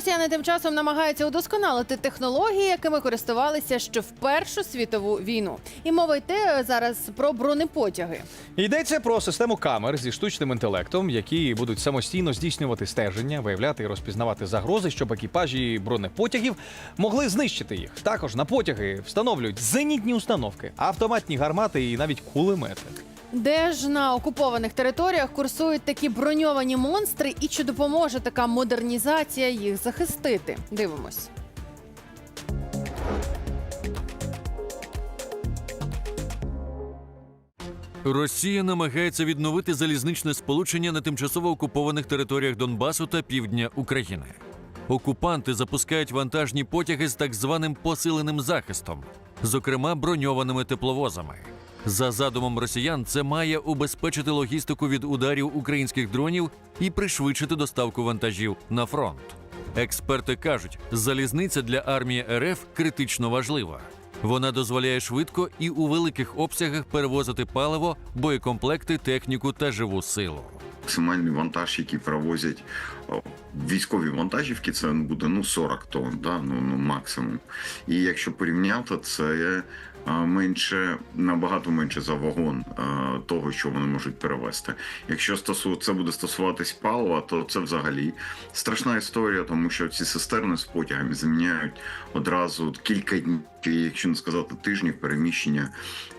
Росіяни тим часом намагаються удосконалити технології, якими користувалися ще в Першу світову війну. І мова йде зараз про бронепотяги. Йдеться про систему камер зі штучним інтелектом, які будуть самостійно здійснювати стеження, виявляти і розпізнавати загрози, щоб екіпажі бронепотягів могли знищити їх. Також на потяги встановлюють зенітні установки, автоматні гармати і навіть кулемети. Де ж на окупованих територіях курсують такі броньовані монстри, і чи допоможе така модернізація їх захистити? Дивимось. Росія намагається відновити залізничне сполучення на тимчасово окупованих територіях Донбасу та півдня України. Окупанти запускають вантажні потяги з так званим посиленим захистом, зокрема броньованими тепловозами. За задумом росіян, це має убезпечити логістику від ударів українських дронів і пришвидшити доставку вантажів на фронт. Експерти кажуть, залізниця для армії РФ критично важлива. Вона дозволяє швидко і у великих обсягах перевозити паливо, боєкомплекти, техніку та живу силу. Максимальний вантаж, який перевозять військові вантажівки, це буде ну 40 тонн, да? ну, ну максимум. І якщо порівняти, це менше набагато менше за вагон того, що вони можуть перевезти. Якщо стосу це буде стосуватись палива, то це взагалі страшна історія, тому що ці цистерни з потягами заміняють одразу кілька днів, якщо не сказати тижнів, переміщення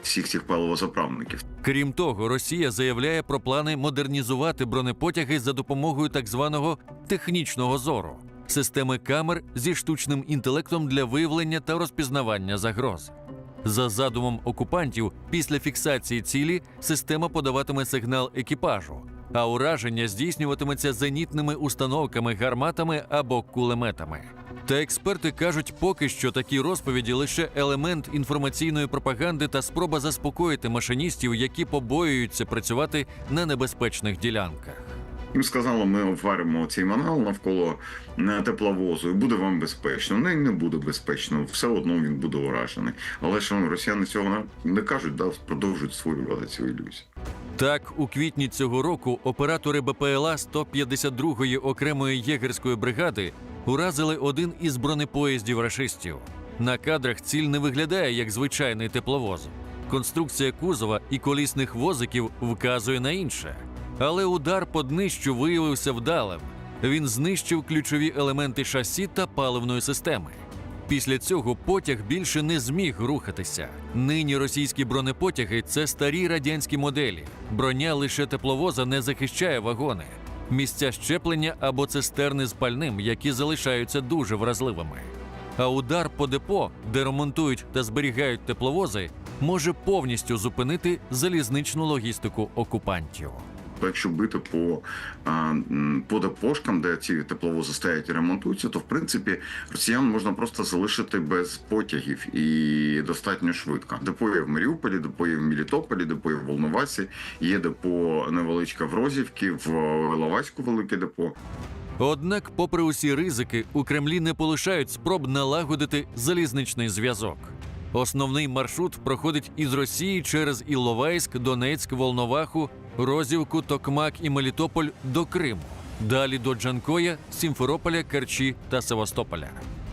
всіх цих паливозаправників. Крім того, Росія заявляє про плани модернізувати бронепотяги за допомогою так званого технічного зору системи камер зі штучним інтелектом для виявлення та розпізнавання загроз. За задумом окупантів, після фіксації цілі система подаватиме сигнал екіпажу, а ураження здійснюватиметься зенітними установками, гарматами або кулеметами. Та експерти кажуть, поки що такі розповіді лише елемент інформаційної пропаганди та спроба заспокоїти машиністів, які побоюються працювати на небезпечних ділянках. Їм сказали, ми обваримо цей манал навколо е, тепловозу, і буде вам безпечно. Ну і не буде безпечно, все одно він буде уражений. Але ж ну, росіяни цього не- не кажуть, да, продовжують створювати цю ілюзію. Так, у квітні цього року оператори БПЛА 152-ї окремої єгерської бригади уразили один із бронепоїздів рашистів. На кадрах ціль не виглядає як звичайний тепловоз. Конструкція кузова і колісних возиків вказує на інше. Але удар по днищу виявився вдалим. Він знищив ключові елементи шасі та паливної системи. Після цього потяг більше не зміг рухатися. Нині російські бронепотяги це старі радянські моделі. Броня лише тепловоза не захищає вагони, місця щеплення або цистерни з пальним, які залишаються дуже вразливими. А удар по депо, де ремонтують та зберігають тепловози, може повністю зупинити залізничну логістику окупантів. Якщо бити по, по депошкам, де ці тепловози стоять і ремонтуються, то в принципі росіян можна просто залишити без потягів і достатньо швидко. Депо є в Маріуполі, депо є в Мелітополі, депо є в Волновасі, є депо невеличке в Розівці, в Іловайську велике депо. Однак, попри усі ризики, у Кремлі не полишають спроб налагодити залізничний зв'язок. Основний маршрут проходить із Росії через Іловайськ, Донецьк, Волноваху, Розівку, Токмак і Мелітополь до Криму. Далі до Джанкоя, Сімферополя, Керчі та Севастополя.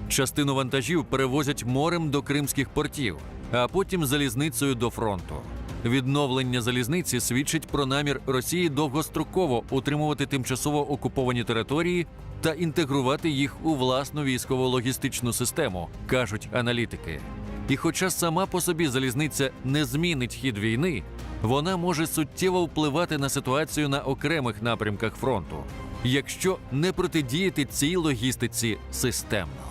Частину вантажів перевозять морем до кримських портів, а потім залізницею до фронту. Відновлення залізниці свідчить про намір Росії довгостроково утримувати тимчасово окуповані території та інтегрувати їх у власну військово-логістичну систему, кажуть аналітики. І хоча сама по собі залізниця не змінить хід війни, вона може суттєво впливати на ситуацію на окремих напрямках фронту, якщо не протидіяти цій логістиці системно.